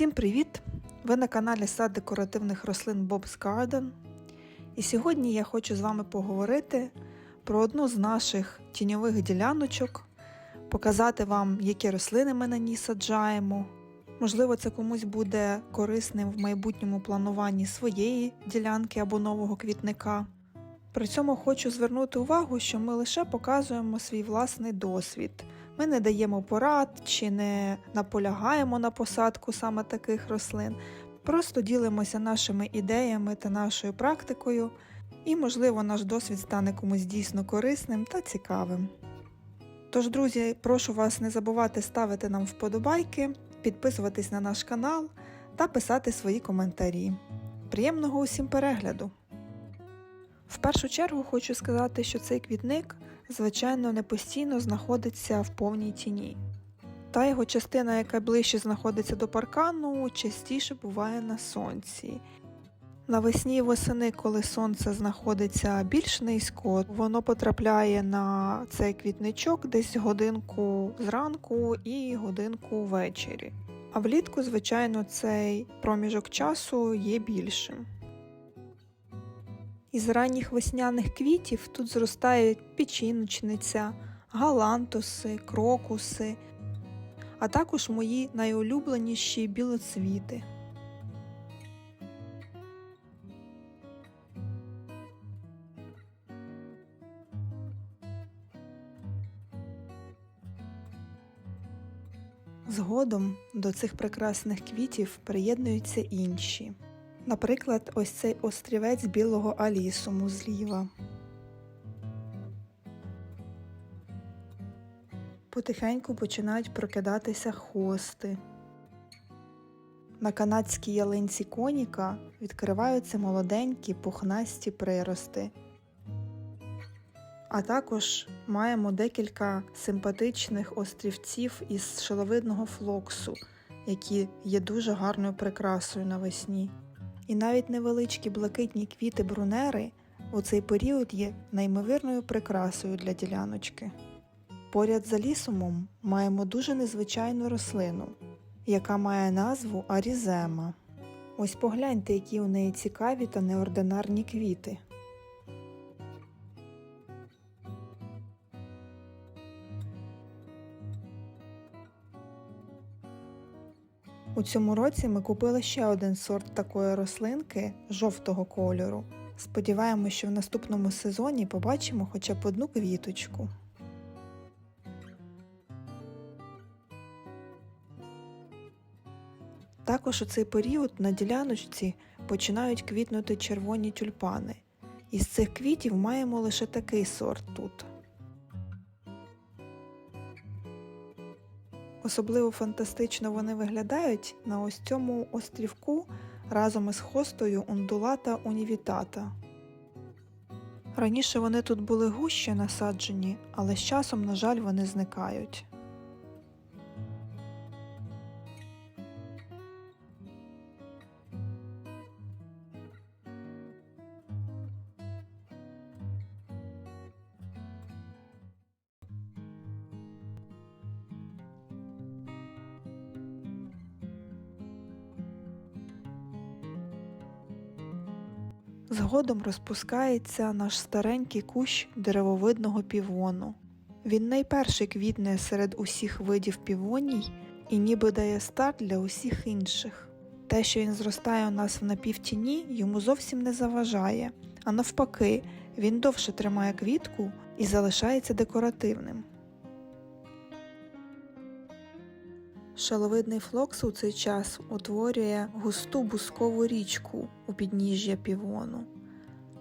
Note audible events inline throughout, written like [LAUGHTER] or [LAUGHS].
Усім привіт! Ви на каналі Сад декоративних рослин Bob's Garden. І сьогодні я хочу з вами поговорити про одну з наших тіньових діляночок, показати вам, які рослини ми на ній саджаємо. Можливо, це комусь буде корисним в майбутньому плануванні своєї ділянки або нового квітника. При цьому хочу звернути увагу, що ми лише показуємо свій власний досвід. Ми не даємо порад чи не наполягаємо на посадку саме таких рослин. Просто ділимося нашими ідеями та нашою практикою, і, можливо, наш досвід стане комусь дійсно корисним та цікавим. Тож, друзі, прошу вас не забувати ставити нам вподобайки, підписуватись на наш канал та писати свої коментарі. Приємного усім перегляду! В першу чергу хочу сказати, що цей квітник, звичайно, не постійно знаходиться в повній тіні. Та його частина, яка ближче знаходиться до паркану, частіше буває на сонці. Навесні і восени, коли сонце знаходиться більш низько, воно потрапляє на цей квітничок десь годинку зранку і годинку ввечері. А влітку, звичайно, цей проміжок часу є більшим. Із ранніх весняних квітів тут зростають печіночниця, галантуси, крокуси, а також мої найулюбленіші білоцвіти. Згодом до цих прекрасних квітів приєднуються інші. Наприклад, ось цей острівець білого алісуму зліва. Потихеньку починають прокидатися хости. На канадській ялинці коніка відкриваються молоденькі пухнасті прирости. А також маємо декілька симпатичних острівців із шиловидного флоксу, які є дуже гарною прикрасою навесні. І навіть невеличкі блакитні квіти брунери у цей період є неймовірною прикрасою для діляночки. Поряд за лісумом маємо дуже незвичайну рослину, яка має назву арізема. Ось погляньте, які у неї цікаві та неординарні квіти. У цьому році ми купили ще один сорт такої рослинки жовтого кольору. Сподіваємося, що в наступному сезоні побачимо хоча б одну квіточку. Також у цей період на діляночці починають квітнути червоні тюльпани. Із цих квітів маємо лише такий сорт тут. Особливо фантастично вони виглядають на ось цьому острівку разом із хостою ундулата унівітата. Раніше вони тут були гуще насаджені, але з часом, на жаль, вони зникають. Згодом розпускається наш старенький кущ деревовидного півону. Він найперший квітне серед усіх видів півоній і ніби дає старт для усіх інших. Те, що він зростає у нас в напівтіні, йому зовсім не заважає, а навпаки, він довше тримає квітку і залишається декоративним. Шаловидний флокс у цей час утворює густу бускову річку у підніжжя півону,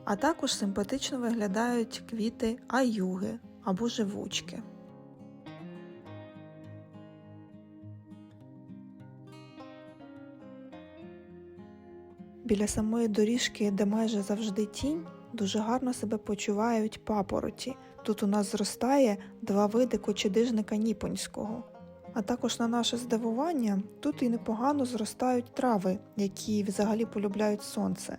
а також симпатично виглядають квіти аюги або живучки. Біля самої доріжки, де майже завжди тінь, дуже гарно себе почувають папороті. Тут у нас зростає два види кочедижника ніпонського. А також на наше здивування тут і непогано зростають трави, які взагалі полюбляють сонце,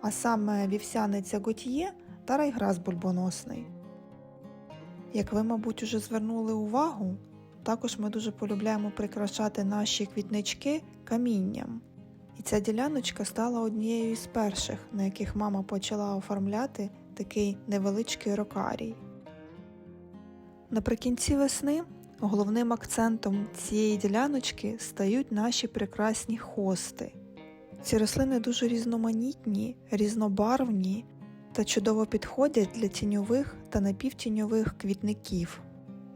а саме вівсяниця готьє та райграс бульбоносний. Як ви, мабуть, уже звернули увагу, також ми дуже полюбляємо прикрашати наші квітнички камінням. І ця діляночка стала однією з перших, на яких мама почала оформляти такий невеличкий рокарій. Наприкінці весни головним акцентом цієї діляночки стають наші прекрасні хости. Ці рослини дуже різноманітні, різнобарвні та чудово підходять для тіньових та напівтіньових квітників.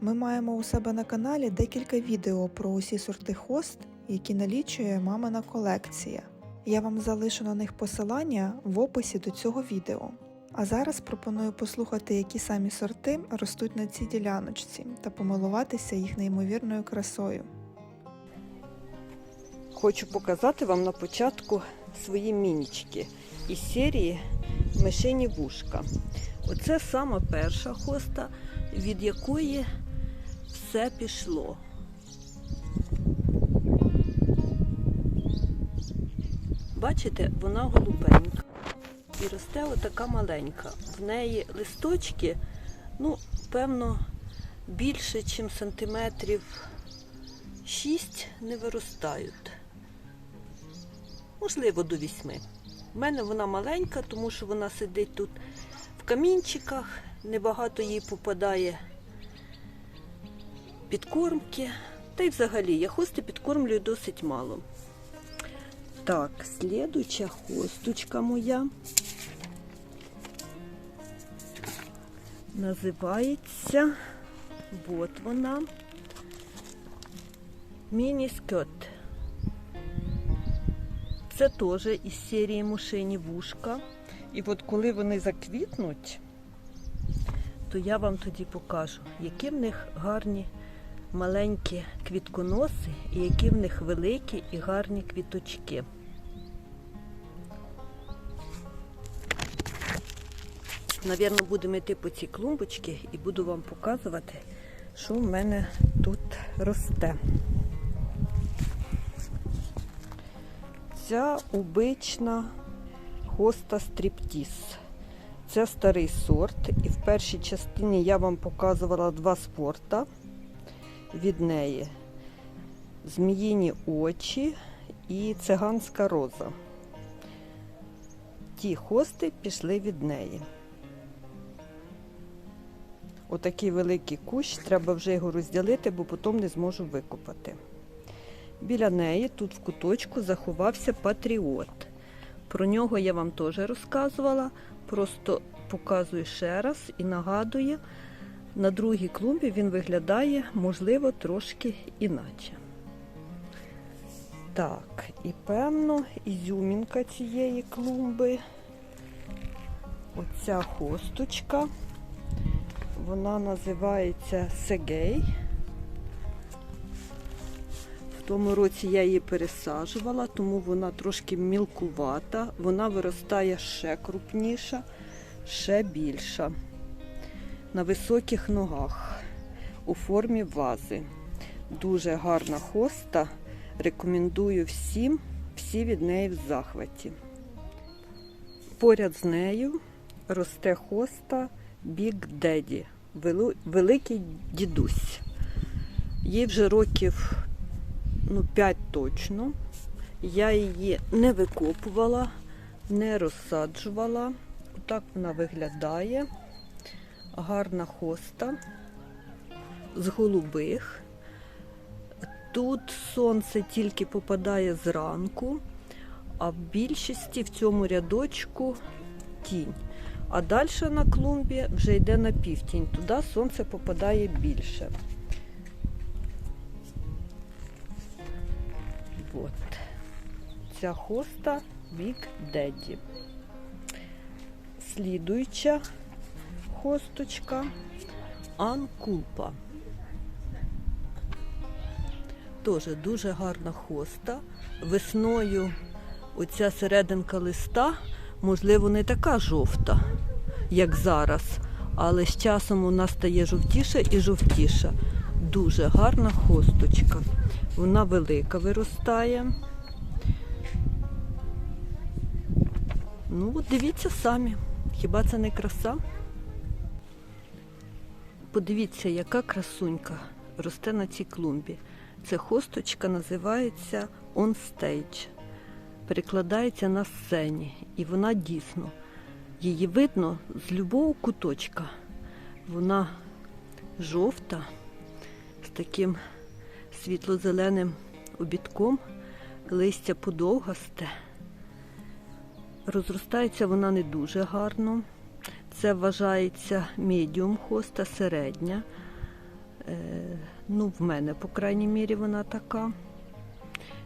Ми маємо у себе на каналі декілька відео про усі сорти хост, які налічує мамина колекція. Я вам залишу на них посилання в описі до цього відео. А зараз пропоную послухати, які самі сорти ростуть на цій діляночці та помилуватися їх неймовірною красою. Хочу показати вам на початку свої мінічки із серії Мишині вушка. Оце сама перша хоста, від якої все пішло. Бачите, вона голубенька і росте отака маленька. В неї листочки, ну, певно, більше, ніж сантиметрів 6 не виростають. Можливо, до 8. У мене вона маленька, тому що вона сидить тут в камінчиках, небагато їй попадає підкормки. Та й взагалі я хости підкормлюю досить мало. Так, слідуча хосточка моя називається, от вона, міні-скет. Це теж із серії мушині вушка. І от коли вони заквітнуть, то я вам тоді покажу, які в них гарні маленькі квітконоси і які в них великі і гарні квіточки. Навірно, будемо йти по цій клумбочці і буду вам показувати, що в мене тут росте. Ця обична хоста стріптіс. Це старий сорт. І в першій частині я вам показувала два спорта від неї. Зміїні очі і циганська роза. Ті хости пішли від неї. Отакий великий кущ, треба вже його розділити, бо потім не зможу викопати. Біля неї тут в куточку заховався патріот. Про нього я вам теж розказувала, просто показую ще раз і нагадую, на другій клумбі він виглядає, можливо, трошки іначе. Так, і певно, ізюмінка цієї клумби. Оця хосточка. Вона називається Сегей. Тому році я її пересаджувала, тому вона трошки мілкувата. Вона виростає ще крупніша, ще більша. На високих ногах у формі вази. Дуже гарна хоста. Рекомендую всім, всі від неї в захваті. Поряд з нею росте хоста Big Daddy, великий дідусь. Їй вже років ну, 5 точно. Я її не викопувала, не розсаджувала. Отак вона виглядає. Гарна хоста з голубих. Тут сонце тільки попадає зранку, а в більшості в цьому рядочку тінь. А далі на клумбі вже йде на півтінь. Туди сонце попадає більше. От. Ця хоста Big Daddy. Слідуюча хосточка Анкулпа. Теж дуже гарна хоста. Весною оця серединка листа, можливо, не така жовта, як зараз, але з часом вона стає жовтіша і жовтіша. Дуже гарна хосточка. Вона велика виростає. Ну, от дивіться самі. Хіба це не краса? Подивіться, яка красунька росте на цій клумбі. Це хосточка називається On Stage. Перекладається на сцені. І вона дійсно. Її видно з любого куточка. Вона жовта з таким світло-зеленим обідком, листя подовгасте. Розростається вона не дуже гарно. Це вважається медіум хоста, середня. Е, ну, в мене, по крайній мірі, вона така.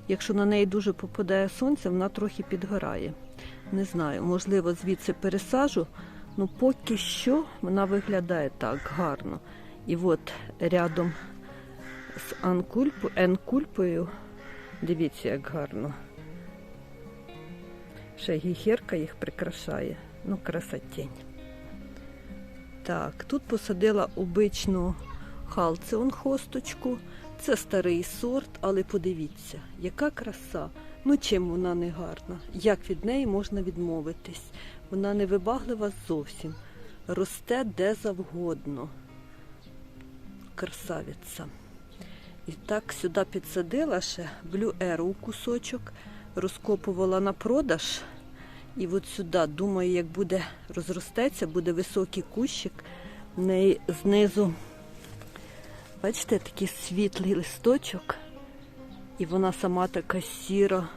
Якщо на неї дуже попадає сонце, вона трохи підгорає. Не знаю, можливо, звідси пересажу, ну поки що вона виглядає так гарно. І от рядом з анкульпо, енкульпою, дивіться, як гарно. Ще гіхерка їх прикрашає. Ну, красотень. Так, тут посадила обичну халцеон хосточку. Це старий сорт, але подивіться, яка краса. Ну чим вона не гарна? Як від неї можна відмовитись? Вона не вибаглива зовсім. Росте де завгодно. Красавиця. І так сюди підсадила ще Arrow кусочок, розкопувала на продаж. І от сюди, думаю, як буде розростеться, буде високий кущик. В неї знизу, бачите, такий світлий листочок. І вона сама така сіра,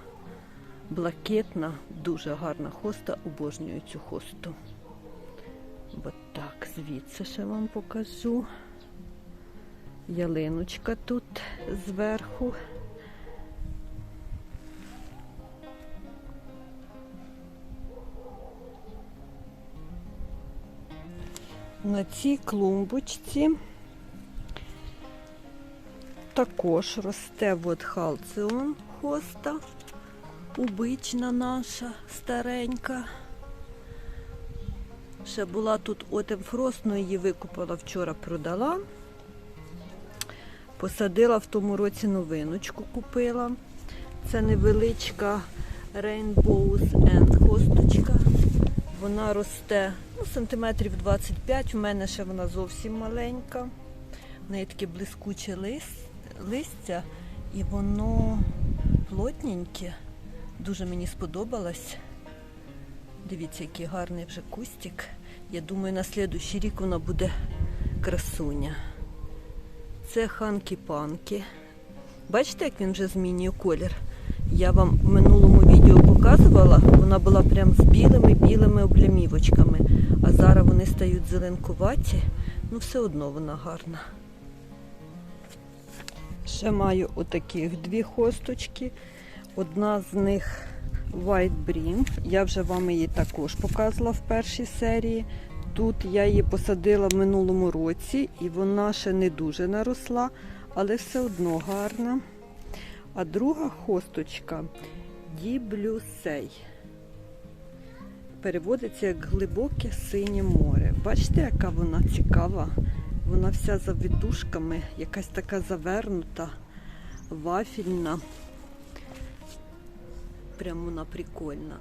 блакитна, дуже гарна хоста, обожнюю цю хосту. От так, звідси ще вам покажу. Ялиночка тут зверху. На цій клумбочці також росте от халціон хоста, убична наша старенька. Ще була тут отем фрост, но її викупила вчора, продала. Посадила в тому році новиночку, купила. Це невеличка Rainbows End хосточка. Вона росте ну, сантиметрів 25, у мене ще вона зовсім маленька. В неї таке блискуче листя і воно плотненьке. Дуже мені сподобалось. Дивіться, який гарний вже кустик. Я думаю, на слідуючий рік вона буде красуня. Це ханкі-панки. Бачите, як він вже змінює колір? Я вам в минулому відео показувала, вона була прям з білими-білими облямівочками. А зараз вони стають зеленкуваті, ну все одно вона гарна. Ще маю отаких дві хосточки. Одна з них White Brim. Я вже вам її також показувала в першій серії. Тут я її посадила в минулому році і вона ще не дуже наросла, але все одно гарна. А друга хосточка Діблюсей. Переводиться як глибоке синє море. Бачите, яка вона цікава? Вона вся за віддушками, якась така завернута, вафільна. Прям вона прикольна.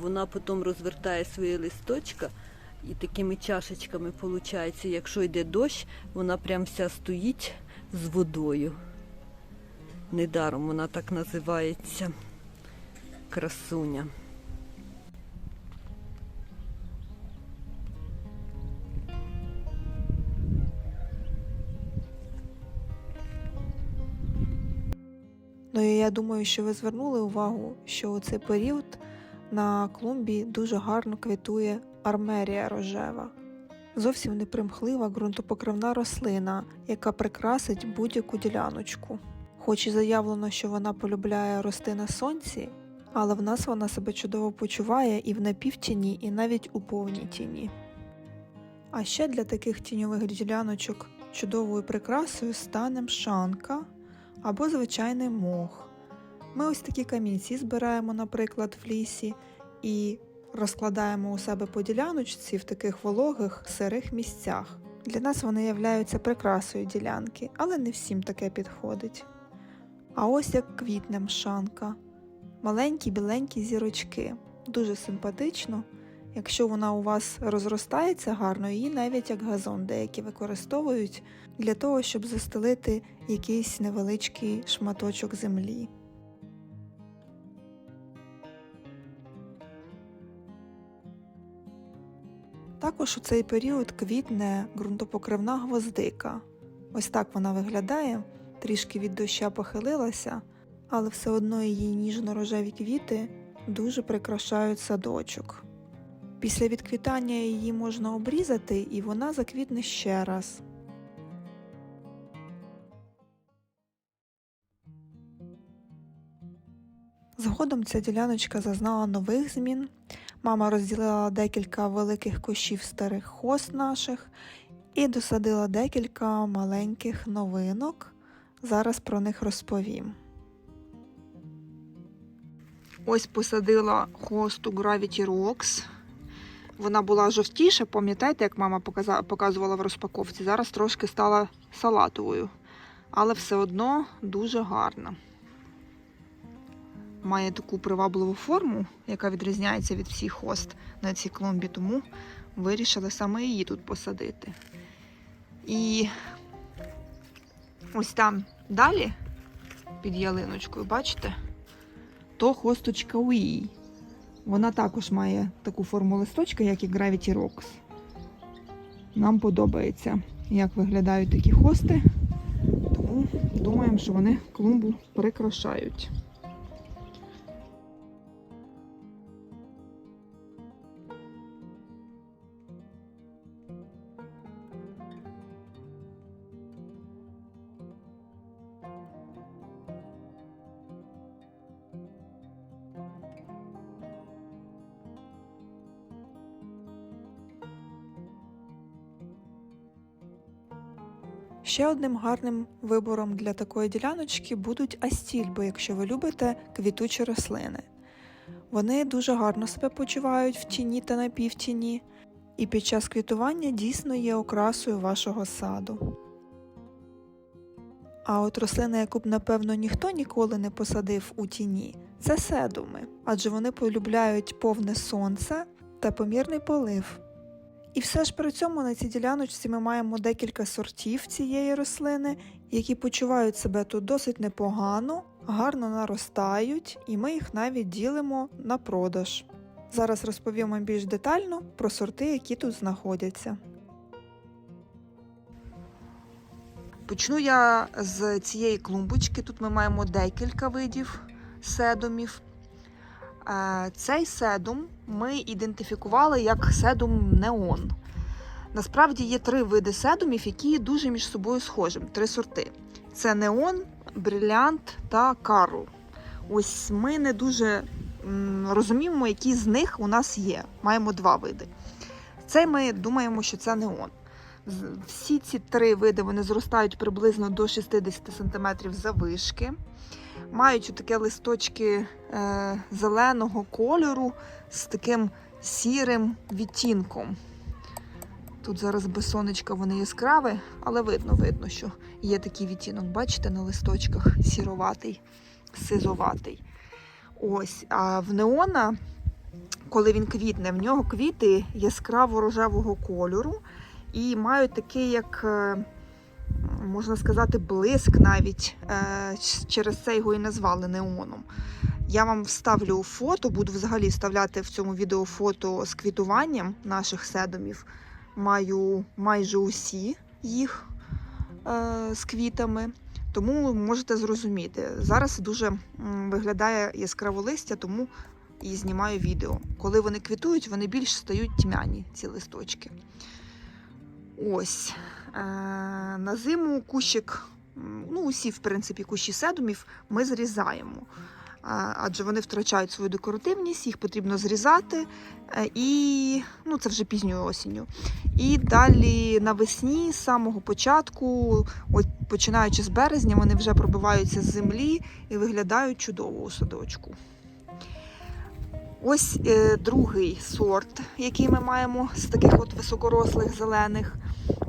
Вона потім розвертає свої листочка і такими чашечками виходить, якщо йде дощ, вона прям вся стоїть з водою. Недаром вона так називається красуня. Ну і я думаю, що ви звернули увагу, що у цей період на клумбі дуже гарно квітує армерія рожева. Зовсім непримхлива ґрунтопокривна рослина, яка прикрасить будь-яку діляночку. Хоч і заявлено, що вона полюбляє рости на сонці, але в нас вона себе чудово почуває і в напівтіні, і навіть у повній тіні. А ще для таких тіньових діляночок чудовою прикрасою стане мшанка або звичайний мох. Ми ось такі камінці збираємо, наприклад, в лісі і розкладаємо у себе по діляночці в таких вологих сирих місцях. Для нас вони являються прикрасою ділянки, але не всім таке підходить. А ось як квітне мшанка. Маленькі біленькі зірочки. Дуже симпатично Якщо вона у вас розростається гарно, її навіть як газон деякі використовують для того, щоб застелити якийсь невеличкий шматочок землі. Також у цей період квітне ґрунтопокривна гвоздика. Ось так вона виглядає, трішки від доща похилилася, але все одно її ніжно-рожеві квіти дуже прикрашають садочок. Після відквітання її можна обрізати, і вона заквітне ще раз. Згодом ця діляночка зазнала нових змін. Мама розділила декілька великих кущів старих хост наших і досадила декілька маленьких новинок. Зараз про них розповім. Ось посадила хосту Gravity Rocks. Вона була жовтіша, пам'ятаєте, як мама показувала в розпаковці. Зараз трошки стала салатовою, але все одно дуже гарна. Має таку привабливу форму, яка відрізняється від всіх хост на цій клумбі, тому вирішили саме її тут посадити. І ось там далі, під ялиночкою, бачите, то хосточка Уї. Вона також має таку форму листочка, як і Gravity Rocks. Нам подобається, як виглядають такі хости, тому думаємо, що вони клумбу прикрашають. Ще одним гарним вибором для такої діляночки будуть астільби, якщо ви любите квітучі рослини. Вони дуже гарно себе почувають в тіні та напівтіні, і під час квітування дійсно є окрасою вашого саду. А от рослина, яку б, напевно, ніхто ніколи не посадив у тіні, це седуми, адже вони полюбляють повне сонце та помірний полив. І все ж при цьому на цій діляночці ми маємо декілька сортів цієї рослини, які почувають себе тут досить непогано, гарно наростають, і ми їх навіть ділимо на продаж. Зараз розповімо більш детально про сорти, які тут знаходяться. Почну я з цієї клумбочки. Тут ми маємо декілька видів седумів. Е, Цей седум ми ідентифікували як седум неон. Насправді є три види седумів, які дуже між собою схожі. Три сорти: це неон, брилянт та карл. Ось ми не дуже розуміємо, які з них у нас є. Маємо два види. Цей ми думаємо, що це неон. Всі ці три види вони зростають приблизно до 60 см завишки. Мають таке листочки е, зеленого кольору з таким сірим відтінком. Тут зараз без сонечка вони яскраві, але видно, видно, що є такий відтінок, бачите, на листочках сіроватий, сизоватий. Ось, а в неона, коли він квітне, в нього квіти яскраво рожевого кольору і мають такий, як е, можна сказати, блиск навіть. е, Через це його і назвали неоном. Я вам вставлю фото, буду взагалі вставляти в цьому відео фото з квітуванням наших седумів. Маю майже усі їх е, з квітами, тому можете зрозуміти. Зараз дуже виглядає яскраво листя, тому і знімаю відео. Коли вони квітують, вони більш стають тьмяні, ці листочки. Ось. Е, на зиму кущик, ну, усі, в принципі, кущі седумів ми зрізаємо. Адже вони втрачають свою декоративність, їх потрібно зрізати, е, і ну, це вже пізньою осінню. І далі навесні, з самого початку, от починаючи з березня, вони вже пробиваються з землі і виглядають чудово у садочку. Ось е, другий сорт, який ми маємо з таких от високорослих зелених.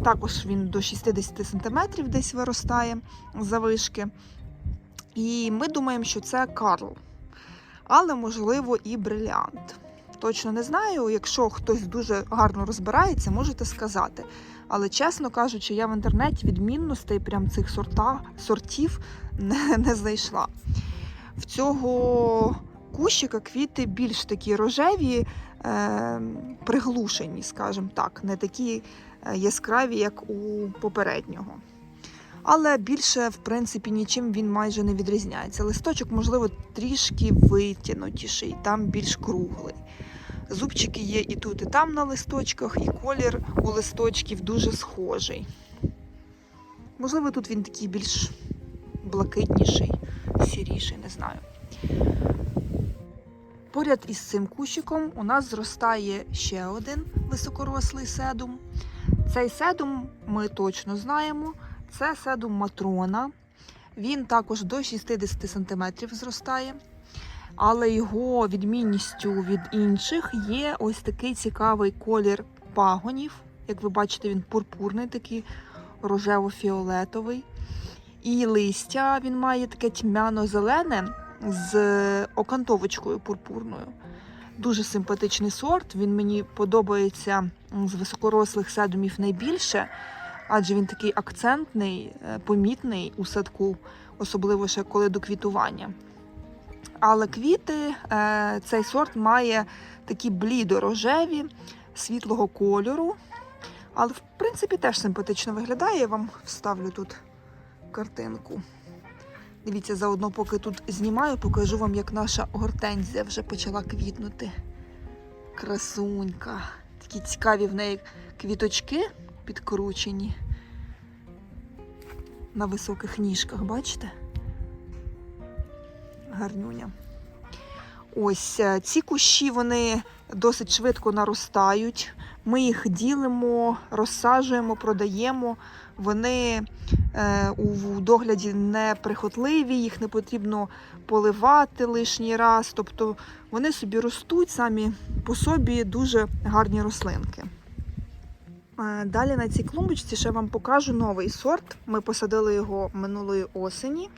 Також він до 60 см десь виростає завишки. І ми думаємо, що це Карл, але можливо і брилянт. точно не знаю. Якщо хтось дуже гарно розбирається, можете сказати. Але чесно кажучи, я в інтернеті відмінностей прям цих сорта, сортів [LAUGHS] не, не знайшла. В цього кущика квіти більш такі рожеві, е, приглушені, скажімо так, не такі е, яскраві, як у попереднього. Але більше, в принципі, нічим він майже не відрізняється. Листочок, можливо, трішки витягнутіший, там більш круглий. Зубчики є і тут, і там на листочках, і колір у листочків дуже схожий. Можливо, тут він такий більш блакитніший, сіріший, не знаю. Поряд із цим кущиком у нас зростає ще один високорослий седум. Цей седум ми точно знаємо. Це седум матрона. Він також до 60 см зростає. Але його відмінністю від інших є ось такий цікавий колір пагонів. Як ви бачите, він пурпурний, такий рожево-фіолетовий. І листя він має таке тьмяно-зелене з окантовочкою пурпурною. Дуже симпатичний сорт. Він мені подобається з високорослих седумів найбільше, адже він такий акцентний, е, помітний у садку, особливо ще коли до квітування. Але квіти е, цей сорт має такі блідо-рожеві, світлого кольору. Але, в принципі, теж симпатично виглядає. Я вам вставлю тут картинку. Дивіться, заодно, поки тут знімаю, покажу вам, як наша гортензія вже почала квітнути. Красунька. Такі цікаві в неї квіточки підкручені. На високих ніжках, бачите? Гарнюня. Ось е, ці кущі вони досить швидко наростають. Ми їх ділимо, розсаджуємо, продаємо. Вони у догляді неприхотливі, їх не потрібно поливати лишній раз. Тобто вони собі ростуть самі по собі дуже гарні рослинки. Е, Далі на цій клумбочці ще вам покажу новий сорт. Ми посадили його минулої осені.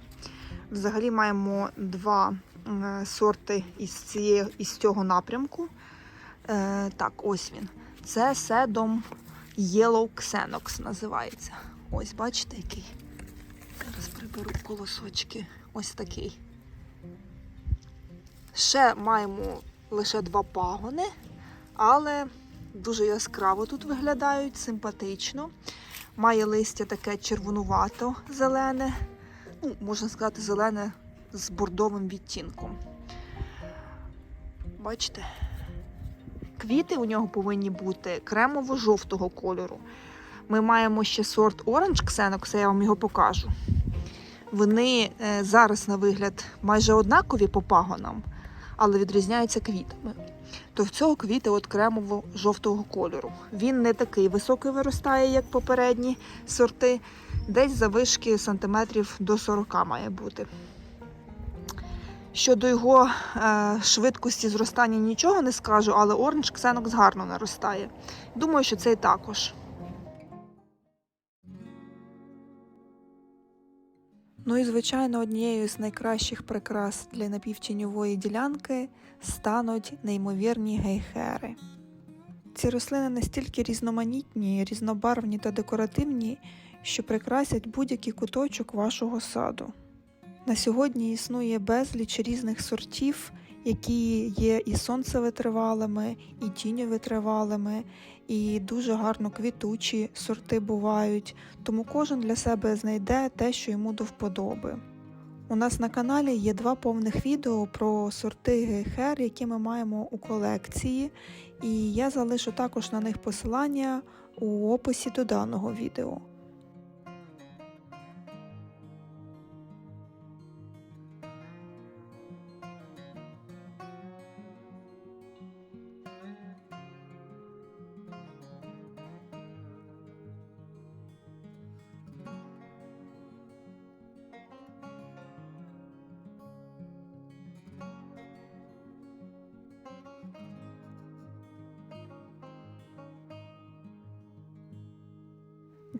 Взагалі маємо два е, сорти із, цієї, із цього напрямку. Е, так, ось він. Це седом Yellow Xenox називається. Ось, бачите, який. Зараз приберу колосочки. Ось такий. Ще маємо лише два пагони, але дуже яскраво тут виглядають, симпатично. Має листя таке червонувато-зелене, ну, можна сказати, зелене з бордовим відтінком. Бачите? Квіти у нього повинні бути кремово-жовтого кольору. Ми маємо ще сорт Orange Xenox, я вам його покажу. Вони е, зараз, на вигляд, майже однакові по пагонам, але відрізняються квітами. То в цього квіти от кремово-жовтого кольору. Він не такий високий виростає, як попередні сорти. Десь завишки сантиметрів до 40 має бути. Щодо його е, швидкості зростання нічого не скажу, але Orange Xenox гарно наростає. Думаю, що цей також. Ну і, звичайно, однією з найкращих прикрас для напівтіньової ділянки стануть неймовірні гейхери. Ці рослини настільки різноманітні, різнобарвні та декоративні, що прикрасять будь-який куточок вашого саду. На сьогодні існує безліч різних сортів, які є і сонцевитривалими, і тіньовитривалими, і дуже гарно квітучі сорти бувають, тому кожен для себе знайде те, що йому до вподоби. У нас на каналі є два повних відео про сорти гейхер, які ми маємо у колекції, і я залишу також на них посилання у описі до даного відео.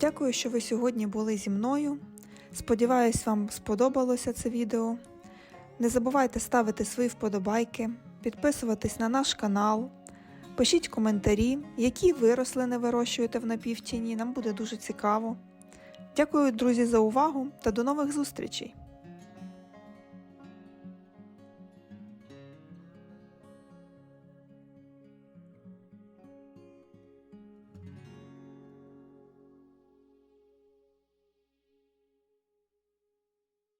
Дякую, що ви сьогодні були зі мною. Сподіваюсь, вам сподобалося це відео. Не забувайте ставити свої вподобайки, підписуватись на наш канал, пишіть коментарі, які ви рослини вирощуєте в напівтіні, нам буде дуже цікаво. Дякую, друзі, за увагу та до нових зустрічей!